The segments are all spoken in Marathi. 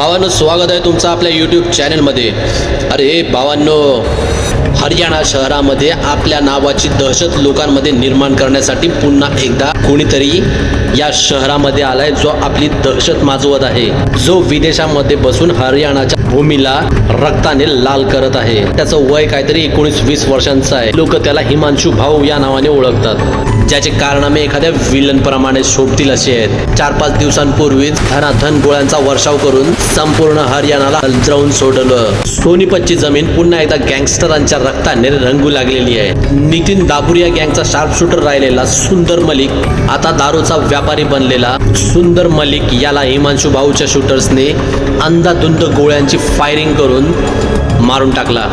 भावांनो स्वागत आहे तुमचं आपल्या यूट्यूब चॅनलमध्ये अरे भावांनो हरियाणा शहरामध्ये आपल्या नावाची दहशत लोकांमध्ये निर्माण करण्यासाठी पुन्हा एकदा कोणीतरी या शहरामध्ये आलाय जो आपली दहशत माजवत आहे. जो विदेशामध्ये बसून हरियाणाच्या भूमीला रक्ताने लाल करत आहे. त्याचं वय काहीतरी एकोणीस वीस वर्षांचं आहे. लोक त्याला हिमांशू भाऊ या नावाने ओळखतात. ज्याचे कारनामे एखाद्या विलन प्रमाणे शोभतील असे आहेत. चार पाच दिवसांपूर्वीच धनाधन गोळ्यांचा वर्षाव करून संपूर्ण हरियाणाला हलजवून सोडलं. सोनीपतची जमीन पुन्हा एकदा गँगस्टरांच्या रक्ताने रंगू लागलेली आहे. नितीन दाबुरिया गँगचा शार्प शूटर राहिलेला सुंदर मलिक आता दारूचा व्यापारी बनलेला सुंदर मलिक याला हिमांशू भाऊच्या शूटर्सने अंधाधुंद गोळ्यांची फायरिंग करून मारून टाकला.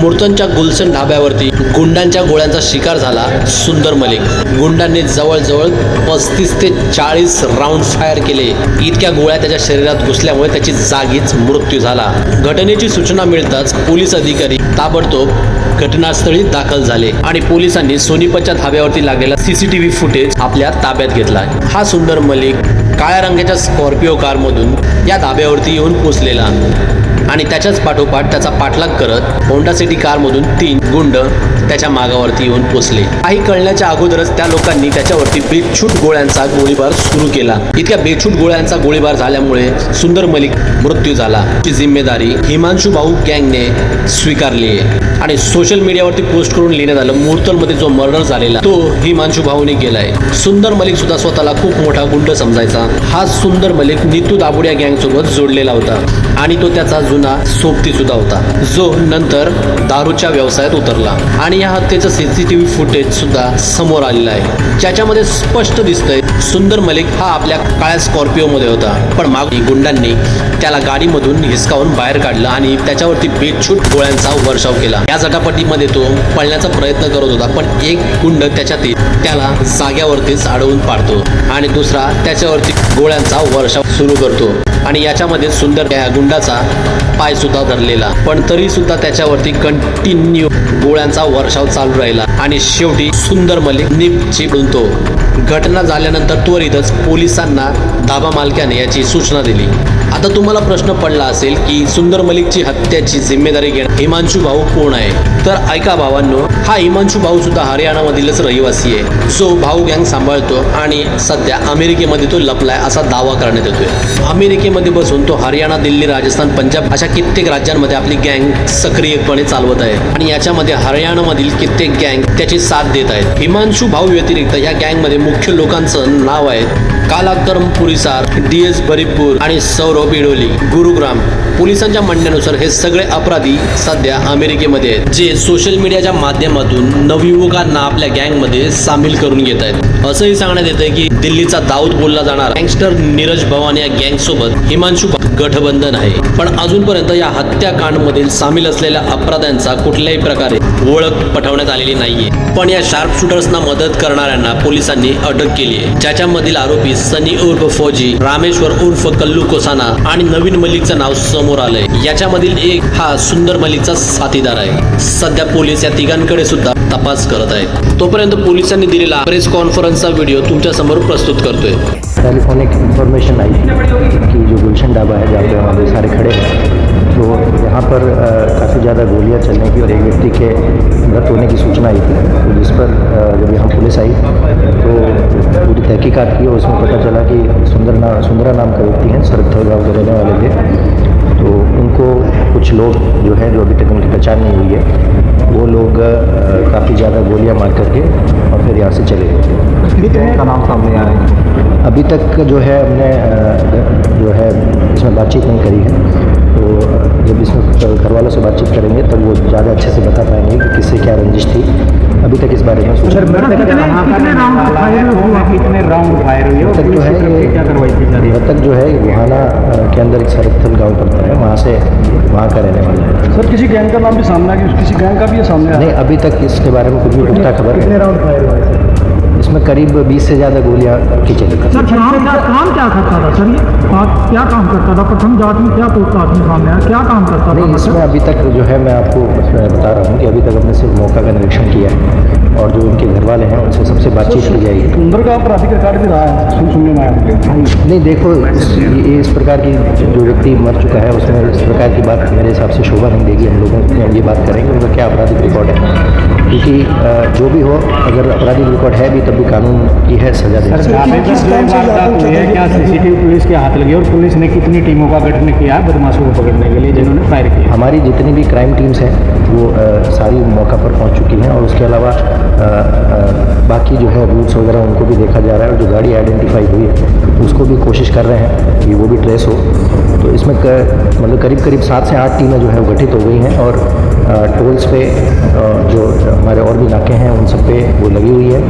मूर्तनच्या गुलशन ढाब्यावरती गुंडांच्या गोळ्यांचा शिकार झाला सुंदर मलिक. गुंडांनी जवळजवळ पस्तीस ते चाळीस राऊंड फायर केले. इतक्या गोळ्या त्याच्या शरीरात घुसल्यामुळे त्याची जागीच मृत्यू झाला. घटनेची सूचना मिळताच पोलीस अधिकारी ताबडतोब घटनास्थळी दाखल झाले आणि पोलिसांनी सोनीपतच्या धाब्यावरती लागलेला सीसीटीव्ही फुटेज आपल्या ताब्यात घेतला. हा सुंदर मलिक काळ्या रंगाच्या स्कॉर्पिओ कारमधून या धाब्यावरती येऊन पोचलेला. आणि त्याच्याच पाठोपाठ त्याचा पाठलाग करत होंडा सिटी कारमधून तीन गुंड त्याच्या मागावरती येऊन पोचले. काही कळण्याच्या अगोदरच त्या लोकांनी त्याच्यावरती बेछूट गोळ्यांचा गोळीबार सुरू केला. इतक्या बेछूट गोळ्यांचा गोळीबार झाल्यामुळे सुंदर मलिक मृत्यू झाला. ची जिम्मेदारी हिमांशू भाऊ गँगने स्वीकारली. आहे आणि सोशल मीडियावरती पोस्ट करून लिहिण्यात आलं मुहूर्तमध्ये जो मर्डर झालेला तो हिमांशू भाऊने केलाय. सुंदर मलिक सुद्धा स्वतःला खूप मोठा गुंड समजायचा. हा सुंदर मलिक नितू दाबुड्या गँग सोबत जोडलेला होता. आणि तो त्याचा जुना सोबती सुद्धा होता जो नंतर दारूच्या व्यवसायात उतरला. आणि या हत्येचं सीसीटीव्ही फुटेज सुद्धा समोर आलेलं आहे. ज्याच्यामध्ये स्पष्ट दिसतंय सुंदर मलिक हा आपल्या काळ्या स्कॉर्पिओ मध्ये होता. पण मागे गुंडांनी त्याला गाडीमधून हिसकावून बाहेर काढलं आणि त्याच्यावरती बेछूट गोळ्यांचा वर्षाव केला. या झटापटीमध्ये तो पळण्याचा प्रयत्न करत होता पण एक गुंड त्याच्यातील त्याला जाग्यावरतीच अडवून पाडतो आणि दुसरा त्याच्यावरती गोळ्यांचा वर्षाव सुरू करतो. आणि याच्यामध्ये सुंदर गुंडाचा पाय सुद्धा धरलेला. पण तरी सुद्धा त्याच्यावरती कंटिन्यू गोळ्यांचा वर्षाव चालू राहिला. आणि शेवटी सुंदर मलिक निप चिपळून तो घटना झाल्यानंतर त्वरितच पोलिसांना धाबा मालक्याने याची सूचना दिली. आता तुम्हाला प्रश्न पडला असेल की सुंदर मलिकची हत्याची जिम्मेदारी घेणं हिमांशू भाऊ कोण आहे? तर ऐका भावांनो हा हिमांशू भाऊ सुद्धा हरियाणामधीलच रहिवासी आहे. जो भाऊ गँग सांभाळतो आणि सध्या अमेरिकेमध्ये तो लपलाय असा दावा करण्यात येतोय. अमेरिकेमध्ये बसून तो हरियाणा दिल्ली राजस्थान पंजाब अशा कित्येक राज्यांमध्ये आपली गँग सक्रियपणे चालवत आहे. आणि याच्यामध्ये हरियाणामधील कित्येक गँग त्याची साथ देत आहेत. हिमांशू भाऊ व्यतिरिक्त या गँगमध्ये मुख्य लोकांचं नाव आहे कालाकरम पुरिसार डी एस बरीपूर आणि सौरभ गुरुग्राम. पोलिसांच्या म्हणण्यानुसार हे सगळे अपराधी सध्या अमेरिकेमध्ये आहेत जे सोशल मीडियाच्या माध्यमातून नवयुवकांना आपल्या गँगमध्ये सामील करून घेत आहेत. असंही सांगण्यात येतंय की दिल्लीचा दाऊद बोलला जाणार गँगस्टर नीरज भवान या गँग सोबत हिमांशू गठबंधन आहे. पण अजूनपर्यंत या हत्याकांडमधील सामील असलेल्या अपराध्यांचा कुठल्याही प्रकारे ओळख पटवण्यात आलेली नाहीये. पण या शार्प शूटर्सना मदत करणाऱ्यांना पोलिसांनी अटक केली आहे ज्याच्यामधील आरोपी सनी उर्फ फौजी रामेश्वर उर्फ कल्लू कोसाना आणि नवीन मलिकचं नाव समोर आलंय. याच्यामधील एक हा सुंदर मलिकचा साथीदार आहे. सध्या पोलीस या तिघांकडे सुद्धा तपास करत आहेत. तोपर्यंत पोलिसांनी दिलेला प्रेस कॉन्फरन्सचा व्हिडिओ तुमच्यासमोर प्रस्तुत करतोय. टेलीफोनिक इन्फॉर्मेशन आई कि जो गुलशन ढाबा है जहाँ पे हमारे सारे खड़े हैं यहाँ पर काफ़ी ज़्यादा गोलियाँ चलने की और एक व्यक्ति के मृत होने की सूचना आई थी। तो जिस पर जब यहाँ पुलिस आई तो पूरी तहकीकात की और उसमें पता चला कि सुंदर ना सुंदरा नाम का व्यक्ति है सरथल गाँव के रहने वाले थे। तो उनको कुछ लोग जो है जो अभी तक उनकी पहचान नहीं हुई है वो लोग काफ़ी ज़्यादा गोलियाँ मार करके और फिर यहाँ से चले गए। थे कितने का नाम सामने आया? है अभी तक जो है हमने जो है इसमें बातचीत नहीं करी है। जब इसमें घर वालों से बातचीत करेंगे तब वो ज़्यादा अच्छे से बता पाएँगे कि किससे क्या रंजिश थी। अभी तक इस बारे में सूचना कितने राउंड फायर हुआ? कितने राउंड फायर हुए? अब तक जो है ये क्या कार्रवाई की जा रही है अब तक जो है गुहाना के अंदर एक सरथल गाँव पड़ता है वहाँ से वहाँ का रहने वाला है। सर किसी गैंग का नाम भी सामने किसी गैंग का भी सामने नहीं अभी तक इसके बारे में कुछ भी पुख्ता खबर कितने राउंड फायर हुआ है उसमें करीब 20 से ज़्यादा गोलियाँ की चली थी। सर काम क्या काम क्या करता था? सर ये आप क्या काम करता था? प्रथम जाँच में क्या पूछताछ में सामने आया? क्या काम करता था? नहीं इसमें अभी तक जो है मैं आपको बता रहा हूँ कि अभी तक हमने सिर्फ़ मौका का निरीक्षण किया है और जो उनके घर वाले हैं उनसे सबसे बातचीत की जाएगी। सुंदर का आपराधिक रिकॉर्ड भी रहा है। सुनने में आया नहीं देखो इस, ये इस प्रकार की जो व्यक्ति मर चुका है उसमें इस प्रकार की बात मेरे हिसाब से शोभा नहीं देगी। हम लोगों में ये बात करेंगे उनका क्या आपराधिक रिकॉर्ड है। क्योंकि जो भी हो अगर आपराधिक रिकॉर्ड है भी तब भी कानून की है सजा है क्या? सीसीटीवी पुलिस के हाथ लगी और पुलिस ने कितनी टीमों का गठन किया बदमाशों को पकड़ने के लिए जिन्होंने फायर किया? हमारी जितनी भी क्राइम टीम्स हैं वो सारी मौका पर पहुँच चुकी हैं और उसके अलावा बाकी जो है रूट्स वगैरह उनको भी देखा जा रहा है और जो गाड़ी आइडेंटिफाई हुई है उसको भी कोशिश कर रहे हैं कि वो भी ट्रेस हो। तो इसमें मतलब करीब करीब सात से आठ टीमें जो है वो गठित हो गई हैं और टोल्स पे जो हमारे और भी नाके हैं उन सब पे वो लगी हुई है।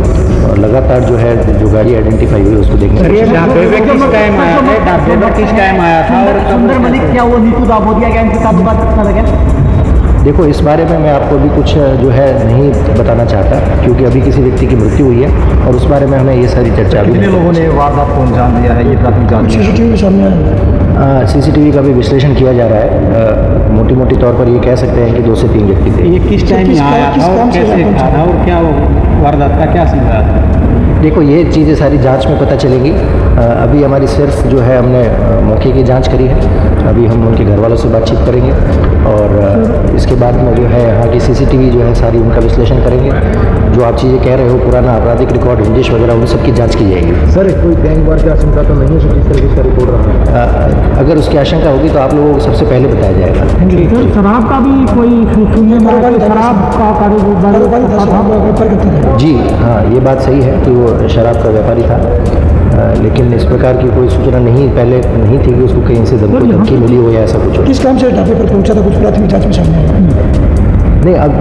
और लगातार जो है जो गाड़ी आइडेंटिफाई हुई है उसको देखने किस टाइम आया था ढाबे पर किस टाइम आया था और सुंदर मलिक क्या वो नीतू दाबोदिया गैंग के साथ बात करना लगा? देखो इस बारे में मैं आपको अभी कुछ जो है नहीं बताना चाहता क्योंकि अभी किसी व्यक्ति की मृत्यु हुई है और उस बारे में हमें ये सारी चर्चा कितने लोगों ने वारदात को अंजाम दिया है? ये प्राथमिक जाँच में सीसीटीवी का भी विश्लेषण किया जा रहा है। मोटी मोटी तौर पर ये कह सकते हैं कि दो से तीन व्यक्ति थे। ये किस टाइम यहाँ आया था और कैसे था? था और क्या वारदात का क्या था? देखो ये चीज़ें सारी जाँच में पता चलेंगी। अभी हमारी सिर्फ़ जो है हमने मौके की जाँच करी है। अभी हम उनके घर वालों से बातचीत करेंगे। और इसके बाद में जो है यहाँ की सीसीटीवी जो है सारी उनका विश्लेषण करेंगे। जो आप चीज़ें कह रहे हो पुराना आपराधिक रिकॉर्ड इंग्लिश वगैरह उन सब की जाँच की जाएगी। सर कोई गैंग वार की आशंका तो नहीं है जिस तरीके का रिपोर्ट रहा अ, अगर उसकी आशंका होगी तो आप लोगों को सबसे पहले बताया जाएगा। सर शराब का भी कोई सुनने में शराब का कारोबार जी हाँ ये बात सही है कि वो शराब का व्यापारी था। लेकिन इस प्रकार की कोई सूचना नहीं पहले नहीं थी कि उसको कहीं से धमकी मिली हो या ऐसा कुछ हो। किस काम से ढाबे पर पहुँचा था कुछ प्राथमिक जांच में सामने आया। नहीं अब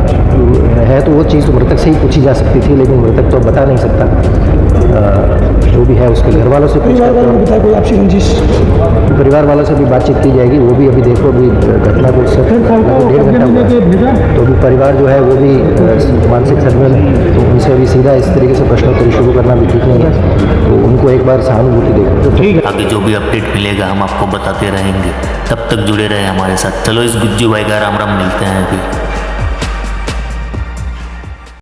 है तो वो चीज़ तो मृतक से ही पूछी जा सकती थी लेकिन मृतक तो अब बता नहीं सकता। उसके घर वालों से पूछ परिवार वालों ने बताया कोई आपसी रंजिश? परिवार वालों से भी बातचीत की जाएगी वो भी अभी देखो अभी घटना को डेढ़ घंटा हुआ। तो अभी परिवार जो है वो भी मानसिक में तो उनसे अभी सीधा इस तरीके से प्रश्नोत्तरी शुरू करना भी ठीक नहीं है। तो उनको एक बार सहानुभूति देखो। ठीक है। आगे जो भी अपडेट मिलेगा हम आपको बताते रहेंगे। तब तक जुड़े रहे हमारे साथ। चलो इस गुज्जू भाई का राम राम मिलते हैं अभी।